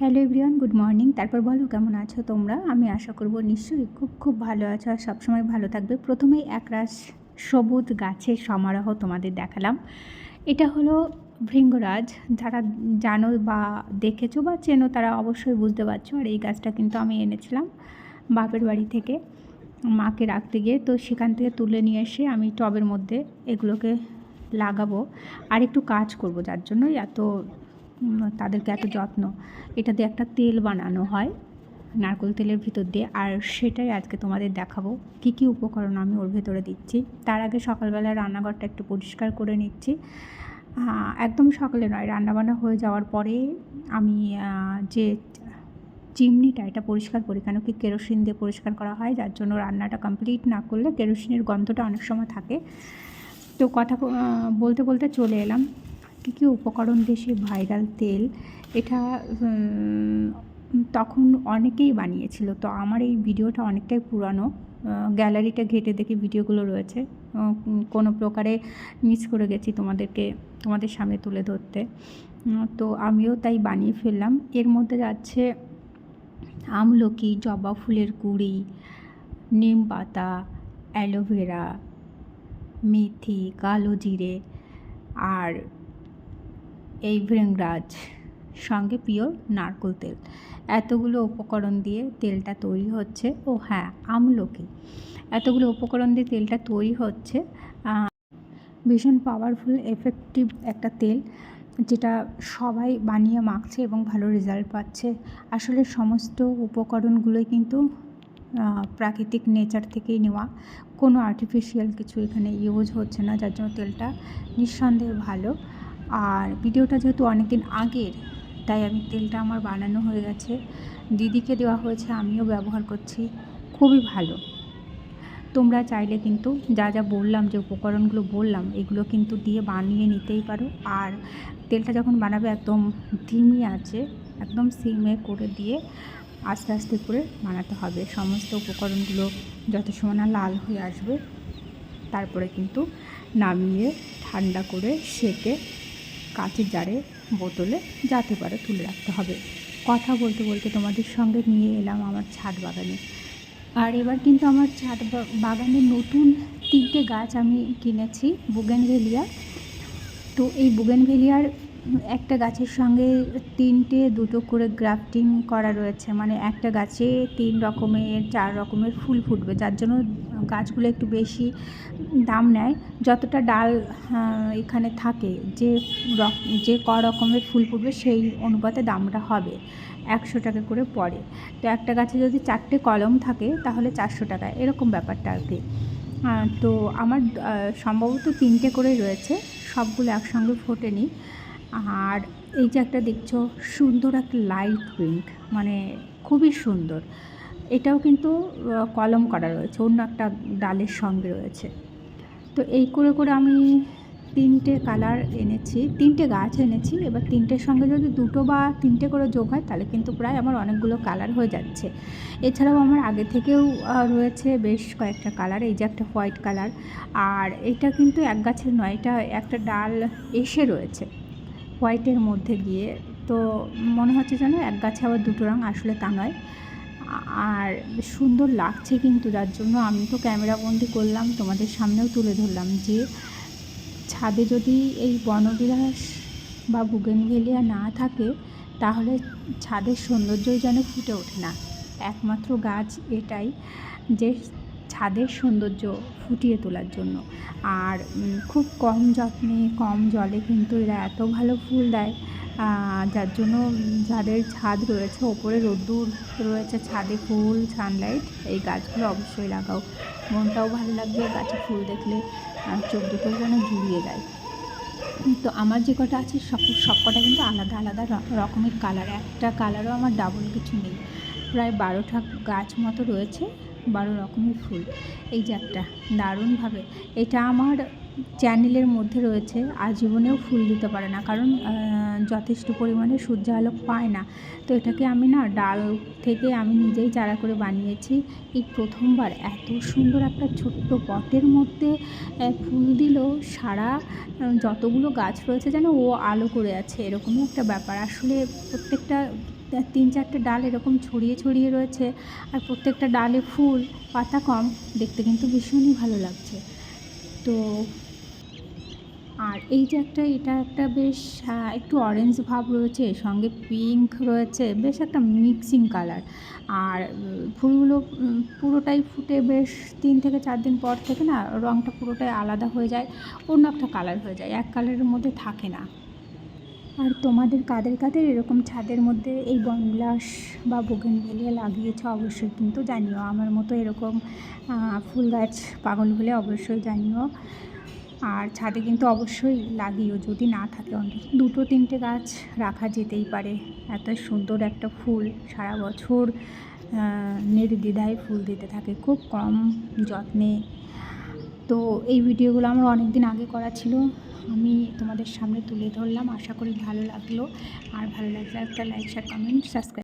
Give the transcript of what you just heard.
Hello everyone, good morning. তারপর বলো, কেমন আছো তোমরা? আমি আশা করব নিশ্চয়ই খুব খুব ভালো আছো আর সবসময় ভালো থাকবে। প্রথমেই একরাশ সবুজ গাছের সমারোহ তোমাদের দেখালাম। এটা হলো ভৃঙ্গরাজ। যারা জানো বা দেখেছ বা চেনো, তারা অবশ্যই বুঝতে পারছ। আর এই গাছটা কিন্তু আমি এনেছিলাম বাপের বাড়ি থেকে মাকে রাখতে গিয়ে। তো সেখান থেকে তুলে নিয়ে এসে আমি টবের মধ্যে এগুলোকে লাগাবো। আর একটু কাজ করব, যার জন্যই এত তাদেরকে এত যত্ন। এটা দিয়ে একটা তেল বানানো হয়, নারকোল তেলের ভিতর দিয়ে। আর সেটাই আজকে তোমাদের দেখাবো, কি কি উপকরণ আমি ওর ভেতরে দিচ্ছি। তার আগে সকালবেলা রান্নাঘরটা একটু পরিষ্কার করে নিচ্ছি। একদম সকালে নয়, রান্নাবান্না হয়ে যাওয়ার পরে আমি যে চিমনিটা, এটা পরিষ্কার করি। কেন কি কেরোসিন দিয়ে পরিষ্কার করা হয়, যার জন্য রান্নাটা কমপ্লিট না করলে কেরোসিনের গন্ধটা অনেক সময় থাকে। তো কথা বলতে বলতে চলে এলাম। কী কী উপকরণ দিয়ে সেই ভাইরাল তেল এটা তখন অনেকেই বানিয়েছিল। তো আমার এই ভিডিওটা অনেকটাই পুরানো। গ্যালারিটা ঘেটে দেখে ভিডিওগুলো রয়েছে। কোনো প্রকারে মিস করে গেছি তোমাদেরকে, তোমাদের সামনে তুলে ধরতে। তো আমিও তাই বানিয়ে ফেললাম। এর মধ্যে যাচ্ছে আমলকি, জবা ফুলের কুড়ি নিম পাতা, অ্যালোভেরা, মেথি, কালো জিরে আর এই ভৃঙ্গরাজ, সঙ্গে পিওর নারকোল তেল। এতগুলো উপকরণ দিয়ে তেলটা তৈরি হচ্ছে। ও হ্যাঁ আমলকি। এতগুলো উপকরণ দিয়ে তেলটা তৈরি হচ্ছে। ভীষণ পাওয়ারফুল এফেক্টিভ একটা তেল, যেটা সবাই বানিয়ে মাখছে এবং ভালো রেজাল্ট পাচ্ছে। আসলে সমস্ত উপকরণগুলোই কিন্তু প্রাকৃতিক নেচার থেকেই নেওয়া। কোনো আর্টিফিশিয়াল কিছু এখানে ইউজ হচ্ছে না, যার জন্য তেলটা নিঃসন্দেহে ভালো। আর ভিডিওটা যেহেতু অনেক দিন আগের, তাই আমি তেলটা আমার বানানো হয়ে গেছে। দিদিকে দেওয়া হয়েছে, আমিও ব্যবহার করছি। খুবই ভালো। তোমরা চাইলে কিন্তু যা যা বললাম, যে উপকরণগুলো বললাম, এগুলো কিন্তু দিয়ে বানিয়ে নিতেই পারো। আর তেলটা যখন বানাবে, একদম ধিমি আছে, একদম সিমে করে দিয়ে আস্তে আস্তে করে বানাতে হবে। সমস্ত উপকরণগুলো যত সময় না লাল হয়ে আসবে, তারপরে কিন্তু নামিয়ে ঠান্ডা করে সেকে কাঁচের জারে বোতলে যাতে পারে তুলে রাখতে হবে। কথা বলতে বলতে তোমাদের সঙ্গে নিয়ে এলাম আমার ছাদ বাগানে। আর এবার কিন্তু আমার ছাদ বাগানে নতুন তিনটে গাছ আমি কিনেছি বুগেনভেলিয়া তো এই বুগেনভেলিয়ার একটা গাছের সঙ্গে তিনটে, দুটো করে গ্রাফটিং করা রয়েছে। মানে একটা গাছে তিন রকমের, চার রকমের ফুল ফুটবে। যার জন্য গাছগুলো একটু বেশি দাম নেয়, যতটা ডাল এখানে থাকে, যে যে ক রকমের ফুল ফুটবে সেই অনুপাতে দামটা হবে, একশো টাকা করে পড়ে। তো একটা গাছে যদি চারটে কলম থাকে, তাহলে চারশো টাকা, এরকম ব্যাপারটা আর কি। তো আমার সম্ভবত তিনটে করে রয়েছে, সবগুলো একসঙ্গে ফোটেনি। আর এই যে একটা দেখছ, সুন্দর একটা লাইট পিঙ্ক মানে খুবই সুন্দর। এটাও কিন্তু কলম করা রয়েছে, অন্য একটা ডালের সঙ্গে রয়েছে। তো এই করে করে আমি তিনটে কালার এনেছি, তিনটে গাছ এনেছি, এবার তিনটের সঙ্গে যদি দুটো বা তিনটে করে যোগ হয়, তাহলে কিন্তু প্রায় আমার অনেকগুলো কালার হয়ে যাচ্ছে। এছাড়াও আমার আগে থেকেও রয়েছে বেশ কয়েকটা কালার, এই যে একটা হোয়াইট কালার, আর এটা কিন্তু এক গাছের নয়, এটা একটা ডাল এসে রয়েছে হোয়াইটের মধ্যে গিয়ে। তো মনে হচ্ছে যেন এক গাছে আবার দুটো রঙ আসলে তা নয়। আর সুন্দর লাগছে কিন্তু, যার জন্য আমি তো ক্যামেরা বন্দি করলাম, তোমাদের সামনেও তুলে ধরলাম যে ছাদে যদি এই বনবিলাস বা বুগেনভেলিয়া না থাকে, তাহলে ছাদের সৌন্দর্যই যেন ফুটে ওঠে না। একমাত্র গাছ এটাই যে ছাদের সৌন্দর্য ফুটিয়ে তোলার জন্য। আর খুব কম যত্নে, কম জলে কিন্তু এরা এত ভালো ফুল দেয় যার জন্য যাদের ছাদ রয়েছে, ওপরে রোদ্দুর রয়েছে, ছাদে ফুল সানলাইট এই গাছগুলো অবশ্যই লাগাও। মনটাও ভালো লাগবে, গাছে ফুল দেখলে চোখ দুটো যেন জুড়িয়ে যায়। তো আমার যে কটা আছে, সব সব কটা কিন্তু আলাদা আলাদা রকমের কালার একটা কালারও আমার ডাবল কিছু নেই। প্রায় বারোটা গাছ মতো রয়েছে, বারো রকমের ফুল। এই যে একটা, দারুণভাবে। এটা আমার চ্যানেলের মধ্যে রয়েছে, আজীবনেও ফুল দিতে পারে না। কারণ যথেষ্ট পরিমাণে সূর্য আলো পায় না। তো এটাকে আমি না ডাল থেকে আমি নিজেই চারা করে বানিয়েছি। এই প্রথমবার এত সুন্দর একটা ছোট্ট পটের মধ্যে ফুল দিল সারা যতগুলো গাছ রয়েছে যেন ও আলো করে আছে। এরকমই একটা ব্যাপার। আসলে প্রত্যেকটা তিন চারটে ডাল এরকম ছড়িয়ে ছড়িয়ে রয়েছে আর প্রত্যেকটা ডালে ফুল, পাতা কম, দেখতে কিন্তু ভীষণই ভালো লাগছে। তো আর এই যে একটা, এটা একটা বেশ একটু অরেঞ্জ ভাব রয়েছে সঙ্গে পিঙ্ক রয়েছে, বেশ একটা মিক্সিং কালার আর ফুলগুলো পুরোটাই ফুটে বেশ তিন থেকে চার দিন পর থেকে না রঙটা পুরোটাই আলাদা হয়ে যায়, অন্য একটা কালার হয়ে যায়, এক কালারের মধ্যে থাকে না। আর তোমাদের কাদের কাদের এরকম ছাদের মধ্যে এই বনগ্লাস বা বোগেনভেলিয়া লাগিয়েছ, অবশ্যই কিন্তু জানিও। আমার মতো এরকম ফুল গাছ, পাগল হলে অবশ্যই জানিও। আর ছাদে কিন্তু অবশ্যই লাগিও, যদি না থাকে অন্তত। দুটো তিনটে গাছ রাখা যেতেই পারে। এত সুন্দর একটা ফুল, সারা বছর নির্দ্বিধায় ফুল দিতে থাকে, খুব কম যত্নে। তো এই ভিডিওগুলো আমার অনেক দিন আগে করা ছিল। আমি তোমাদের সামনে তুলে ধরলাম। আশা করি ভালো লাগল। আর ভালো লাগলে একটা লাইক শেয়ার কমেন্ট সাবস্ক্রাইব